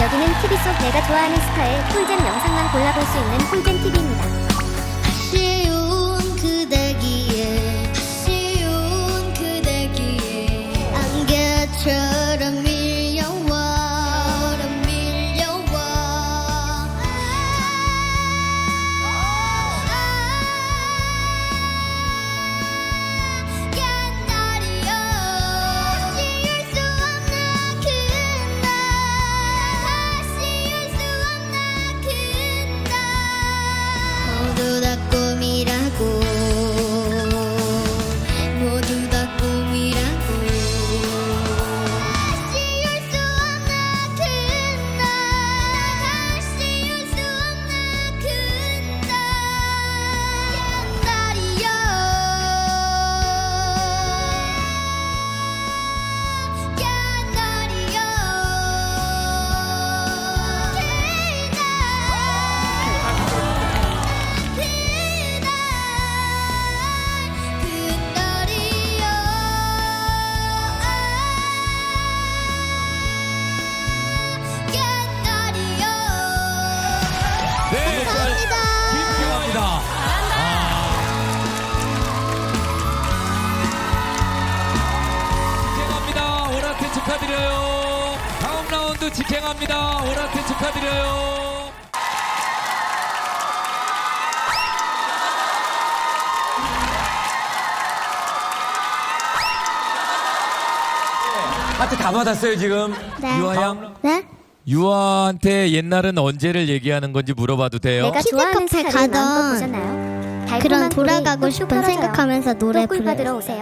여기는 TV 속 내가 좋아하는 스타의 꿀잼 영상만 골라볼 수 있는 꿀잼 TV 라운드 직행합니다. 오라테 축하드려요. 하트 다 받았어요 지금. 네. 유아 양. 네? 유아한테 옛날은 언제를 얘기하는 건지 물어봐도 돼요? 내가 좋아하는 마음껏 가던 보셨나요? 그런 돌아가고 싶은 떨어져요. 생각하면서 노래 또꿀 불러요. 받으러 오세요.